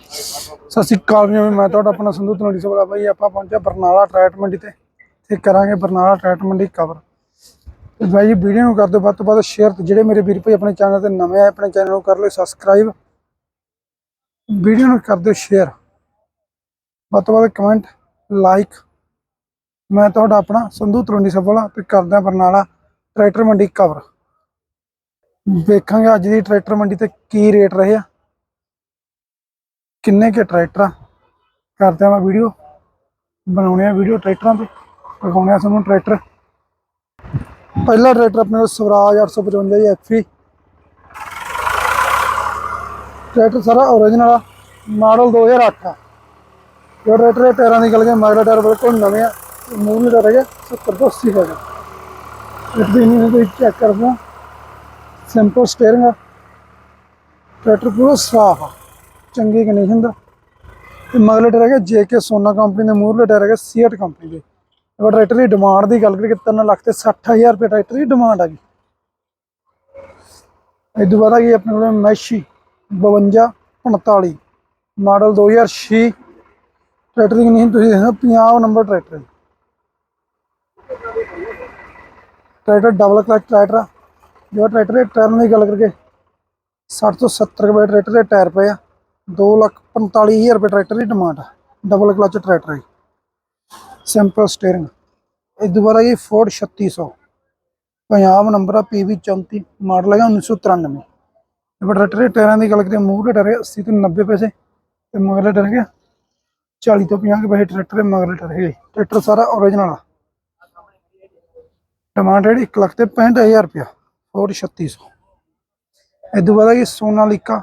ਸਤਿ ਸ਼੍ਰੀ ਅਕਾਲ ਜੀ, ਮੈਂ ਤੁਹਾਡਾ ਆਪਣਾ ਸੰਧੂ ਤਨੋੜੀ ਸਵਾਲਾ ਬਾਈ, ਆਪਾਂ ਪਹੁੰਚੇ ਬਰਨਾਲਾ ਟਰੈਟ ਮੰਡੀ ਤੇ। ਤੇ ਕਰਾਂਗੇ ਬਰਨਾਲਾ ਟਰੈਟ ਮੰਡੀ ਕਵਰ ਤੇ ਬਾਈ ਜੀ ਵੀਡੀਓ ਨੂੰ ਕਰ ਦਿਓ, ਵੱਧ ਤੋਂ ਵੱਧ ਸ਼ੇਅਰ ਤੇ ਜਿਹੜੇ ਮੇਰੇ ਵੀਰ ਭਾਈ ਆਪਣੇ ਚੈਨਲ ਤੇ ਨਵੇਂ ਆਏ, ਆਪਣੇ ਚੈਨਲ ਨੂੰ ਕਰ ਲਓ ਸਬਸਕ੍ਰਾਈਬ ਵੀਡੀਓ ਨੂੰ ਕਰ ਦਿਓ ਸ਼ੇਅਰ ਵੱਧ ਤੋਂ ਵੱਧ ਕਮੈਂਟ ਲਾਈਕ ਮੈਂ ਤੁਹਾਡਾ ਆਪਣਾ ਸੰਧੂ ਤਨੋੜੀ ਸਵਾਲਾ ਤੇ ਕਰਦਾ ਬਰਨਾਲਾ ਟਰੈਕਟਰ ਮੰਡੀ ਕਵਰ ਵੇਖਾਂਗੇ ਅੱਜ ਦੀ ਟਰੈਕਟਰ ਮੰਡੀ ਤੇ ਕੀ ਰੇਟ ਰਹੇ ਆ। ਕਿੰਨੇ ਕੇ ਟਰੈਕਟਰ ਆ ਕਰਦੇ ਆ ਮੈਂ ਵੀਡੀਓ ਬਣਾਉਣੇ ਆ ਵੀਡੀਓ ਟਰੈਕਟਰਾਂ ਤੇ ਦਿਖਾਉਣੇ ਆ ਤੁਹਾਨੂੰ ਟਰੈਕਟਰ। ਪਹਿਲਾ ਟਰੈਕਟਰ ਆਪਣੇ ਕੋਲ ਸਵਰਾਜ 855 ਜੀ ਐਫੀ ਟਰੈਕਟਰ ਸਾਰਾ ਓਰੀਜਨਲ ਆ ਮਾਡਲ 2008 ਆ। ਇਹ ਟਰੈਕਟਰ ਦੇ ਟਾਇਰਾਂ ਦੀ ਗੱਲ ਕਰੀਏ ਮਗਲਾ ਟਾਇਰ ਬਿਲਕੁਲ ਨਵੇਂ ਆ ਮੂਹਰੇ ਟਾਇਰ ਹੈਗੇ 70 ਤੋਂ 80 ਹੈਗਾ ਇਸ ਦੀ ਨਹੀਂ, ਤੁਸੀਂ ਚੈੱਕ ਕਰਦੇ ਆ ਸਿੰਪਲ ਸਟੀਅਰਿੰਗ ਆ। ਟਰੈਕਟਰ ਪੂਰਾ ਸਾਫ਼ ਆ। ਚੰਗੀ ਕੰਡੀਸ਼ਨ ਦਾ ਤੇ ਮਗਲੇ ਟਾਇਰ ਹੈਗੇ ਜੇਕੇ ਸੋਨਾ ਕੰਪਨੀ ਦੇ, ਮੂਹਰਲੇ ਟਾਇਰ ਹੈਗਾ ਸੀਐਟ ਕੰਪਨੀ ਦੇ। ਉਹ ਟਰੈਕਟਰ ਦੀ ਡਿਮਾਂਡ ਦੀ ਗੱਲ ਕਰੀਏ 3 ਲੱਖ ਤੇ 60000 ਰੁਪਏ ਟਰੈਕਟਰ ਦੀ ਡਿਮਾਂਡ ਆ ਗਈ ਇਹ ਦੁਬਾਰਾ ਕੀ ਆਪਣੇ ਕੋਲ ਮੈਸ਼ੀ 52 45 ਮਾਡਲ 2006 ਟਰੈਕਟਰ ਦੀ ਕੰਡੀਸ਼ਨ ਤੁਸੀਂ ਦੇਖੋ 50 number tractor tractor double clutch tractor ਆ। ਜੋ ਟਰੈਕਟਰ ਦੇ ਟਾਇਰਾਂ ਦੀ ਗੱਲ ਕਰਕੇ 60 ਤੋਂ 70 ਰੁਪਏ ਟਰੈਕਟਰ ਦੇ ਟਾਇਰ ਪਏ ਆ। 2 ਲੱਖ 45000 ਰੁਪਏ ਟਰੈਕਟਰ ਦੀ ਡਿਮਾਂਡ ਆ। ਡਬਲ ਕਲਚ ਟਰੈਕਟਰ ਹੈ ਸਿੰਪਲ ਸਟੀਅਰਿੰਗ ਇਹ ਦੁਬਾਰਾ ਇਹ ਫੋਰਡ 3600 ਪੰਜਾਬ ਨੰਬਰ ਆ PV 34 ਮਾਡਲ ਹੈਗਾ 1993 ਇਹ ਟਰੈਕਟਰ ਦੇ ਟਾਇਰਾਂ ਦੀ ਗੱਲ ਕਰੀਏ ਮੂਹਰੇ ਟਾਇਰ ਹੈਗੇ 80 ਤੋਂ 90 ਪੈਸੇ ਤੇ ਮਗਰਲੇ ਟਾਇਰ ਹੈਗੇ 40 ਤੋਂ 50 ਕੁ ਪੈਸੇ ਟਰੈਕਟਰ ਦੇ ਮਗਰਲੇ ਟਾਇਰ ਹੈਗੇ। ਟਰੈਕਟਰ ਸਾਰਾ ਓਰੀਜਨਲ ਆ। ਡਿਮਾਂਡ ਜਿਹੜੀ 1 ਲੱਖ ਤੇ 65000 ਰੁਪਇਆ। ਫੋਰਡ 3600 ਇਹ ਦੁਬਾਰਾ ਇਹ ਸੋਨਾਲੀਕਾ।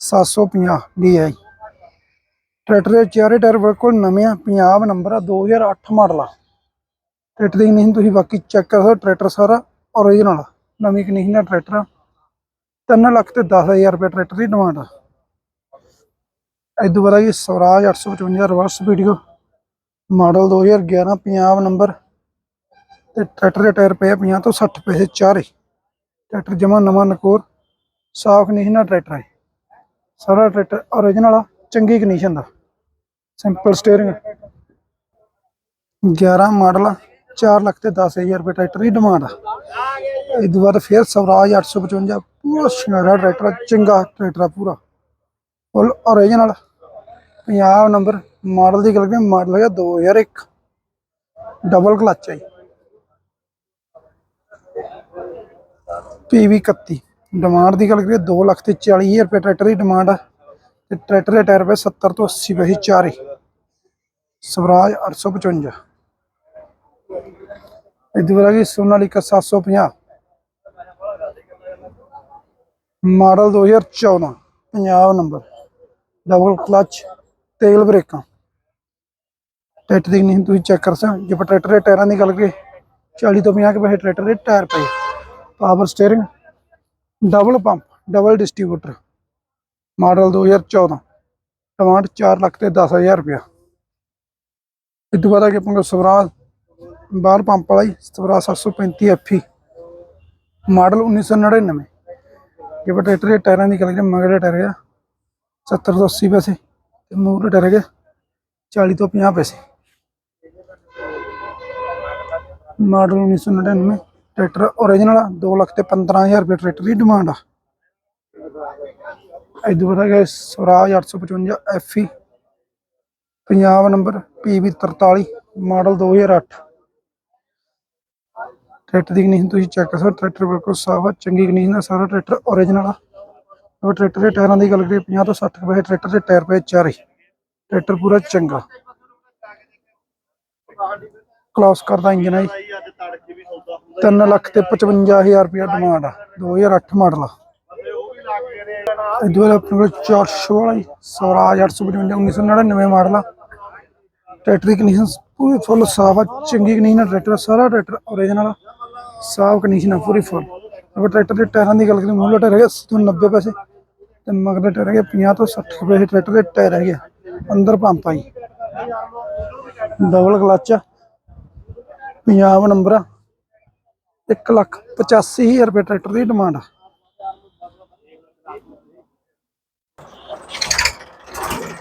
750 DI ਟਰੈਕਟਰ ਦੇ ਚਾਰੇ ਟਾਇਰ ਬਿਲਕੁਲ ਨਵੇਂ ਆ, ਪੰਜਾਬ ਨੰਬਰ ਆ 2008 ਮਾਡਲ ਆ। ਟਰੈਕਟਰ ਦੀ ਨਹੀਂ, ਤੁਸੀਂ ਬਾਕੀ ਚੈੱਕ ਕਰ ਸਕਦੇ ਟਰੈਕਟਰ ਸਾਰਾ ਓਰੀਜਨਲ ਆ। ਨਵੀਂ ਕੰਡੀਸ਼ਨ ਦਾ ਟਰੈਕਟਰ ਆ। 3 ਲੱਖ ਤੇ 10000 ਰੁਪਏ ਟਰੈਕਟਰ ਦੀ ਡਿਮਾਂਡ ਆ। ਇਹ ਦੁਬਾਰਾ ਇਹ Swaraj 855 reverse video model 2011 Punjab number. ਤੇ ਟਰੈਕਟਰ ਦੇ ਟਾਇਰ ਪਏ ਆ 50 ਤੋਂ 60 ਪੈਸੇ ਚਾਰੇ। ਟਰੈਕਟਰ ਜਮਾ ਨਵਾਂ ਨਕੋਰ, ਸਾਫ਼ ਨਹੀਂ ਨਾ ਟਰੈਕਟਰ ਹੈ ਸਾਰਾ ਟਰੈਕਟਰ ਓਰੀਜਨਲ ਆ ਚੰਗੀ ਕੰਡੀਸ਼ਨ ਦਾ। ਸਿੰਪਲ ਸਟੀਅਰਿੰਗ 11 ਮਾਡਲ ਆ 4 ਲੱਖ ਤੇ 10000 ਰੁਪਏ ਟਰੈਕਟਰ ਦੀ ਡਿਮਾਂਡ ਆ। ਇਹ ਤੋਂ ਬਾਅਦ ਫਿਰ ਸਵਰਾਜ 855 ਪੂਰਾ ਸ਼ਿੰਗਾਰਾ ਟਰੈਕਟਰ ਆ, ਚੰਗਾ ਟਰੈਕਟਰ ਆ ਪੂਰਾ। Full original Punjab number model ਦੀ ਗੱਲ ਕਰੀਏ ਮਾਡਲ ਹੈਗਾ 2001 ਡਬਲ ਕਲਚ ਹੈ ਪੀਵੀ 31 ਡਿਮਾਂਡ ਦੀ ਗੱਲ ਕਰੀਏ 2 ਲੱਖ ਤੇ 40000 ਰੁਪਏ ਟਰੈਕਟਰ ਦੀ ਡਿਮਾਂਡ ਆ। ਤੇ ਟਰੈਕਟਰ ਦੇ ਟਾਇਰ ਪਏ 70 ਤੋਂ 80 ਪੈਸੇ ਚਾਰੇ ਸਵਰਾਜ 855 ਇਹਦੇ ਬਾਅਦ ਕੀ Sonalika 750 model 2014 Punjab number. Double clutch ਤੇਲ ਬ੍ਰੇਕਾਂ। ਟਰੈਕਟਰ ਦੀ ਨਹੀਂ, ਤੁਸੀਂ ਚੈੱਕ ਕਰ ਸਕਦੇ ਜੇ ਆਪਾਂ ਟਰੈਕਟਰ ਦੇ ਟਾਇਰਾਂ ਦੀ ਗੱਲ ਕਰੀਏ 40 ਤੋਂ 50 ਕੇ ਪੈਸੇ ਟਰੈਕਟਰ ਦੇ ਟਾਇਰ ਪਏ power steering double pump, double distributor. Model 2014 demand 4 lakh ਤੇ 10000 ਰੁਪਇਆ। ਇਹ ਤੋਂ ਬਾਅਦ ਆ ਕੇ ਆਪਾਂ ਕੋਲ ਸਵਰਾਜ, ਬਾਹਰ ਪੰਪ ਵਾਲਾ ਹੀ ਸਵਰਾਜ 735 ਐਫਈ ਮਾਡਲ 1999 ਜੇ ਆਪਾਂ ਟਰੈਕਟਰ ਦੇ ਟਾਇਰਾਂ ਦੀ ਗੱਲ ਕਰੀਏ, ਮਗਰੇ ਟਾਇਰ ਹੈਗਾ 70 ਤੋਂ 80 ਪੈਸੇ ਤੇ ਮੂਹਰੇ ਟਾਇਰ ਹੈਗੇ 40 ਤੋਂ 50 ਪੈਸੇ। ਮਾਡਲ 1999 ਟਰੈਕਟਰ ਓਰੀਜਨਲ 2 ਲੱਖ ਤੇ 15000 ਰੁਪਏ ਟਰੈਕਟਰ ਦੀ ਡਿਮਾਂਡ ਆ। ਇਦੋਂ ਬਾਅਦ ਹੈਗਾ Swaraj 855 FE Punjab number PV 43 model 2008 tractor ਦੀ ਕੰਡੀਸ਼ਨ ਤੁਸੀਂ ਚੈੱਕ ਕਰ ਸਕਦੇ ਟਰੈਕਟਰ ਬਿਲਕੁਲ ਸਾਫ਼ ਆ, ਚੰਗੀ ਕੰਡੀਸ਼ਨ ਦਾ ਸਾਰਾ ਟਰੈਕਟਰ ਓਰੀਜਨਲ ਆ। ਉਹ ਟਰੈਕਟਰ ਦੇ ਟਾਇਰਾਂ ਦੀ ਗੱਲ ਕਰੀਏ 50 ਤੋਂ 60 ਪੈਸੇ ਟਰੈਕਟਰ ਦੇ ਟਾਇਰ ਪਏ ਚਾਰੇ। ਟਰੈਕਟਰ ਪੂਰਾ ਚੰਗਾ। ਕਲੋਸ ਕਰਦਾ ਇੰਜਨ ਹੈ ਜੀ। ਤਿੰਨ ਲੱਖ ਤੇ 55000 ਰੁਪਇਆ ਡਿਮਾਂਡ ਆ। 2008 ਮਾਡਲ ਆ। ਇਦੋਂ ਬਾਅਦ ਆਪਣੇ ਕੋਲ 400 ਵਾਲਾ ਸਵਰਾਜ 855 1999 ਮਾਡਲ ਆ। ਟਰੈਕਟਰ ਦੀ ਕੰਡੀਸ਼ਨ ਪੂਰੀ ਫੁੱਲ ਸਾਫ਼ ਆ, ਚੰਗੀ ਕੰਡੀਸ਼ਨ ਆ ਟਰੈਕਟਰ ਸਾਰਾ ਟਰੈਕਟਰ ਓਰੀਜਨਲ ਆ। ਸਾਫ਼ ਕੰਡੀਸ਼ਨ ਆ, ਪੂਰੀ ਫੁੱਲ ਅਗਰ ਟਰੈਕਟਰ ਦੇ ਟਾਇਰਾਂ ਦੀ ਗੱਲ ਕਰੀਏ ਮੂਹਰੇ ਟਾਇਰ ਹੈਗਾ 80 ਤੋਂ 90 ਪੈਸੇ, ਤੇ ਮਗਰ ਟਾਇਰ ਹੈਗੇ 50 ਤੋਂ 60 ਰੁਪਏ ਟਰੈਕਟਰ ਦੇ ਟਾਇਰ ਹੈਗੇ ਆ। ਅੰਦਰ ਪੰਪ ਆ ਜੀ। ਡਬਲ ਕਲਚ ਆ। ਪੰਜਾਬ ਨੰਬਰ ਆ। 1 ਲੱਖ 85000 ਰੁਪਏ ਟਰੈਕਟਰ ਦੀ ਡਿਮਾਂਡ ਆ।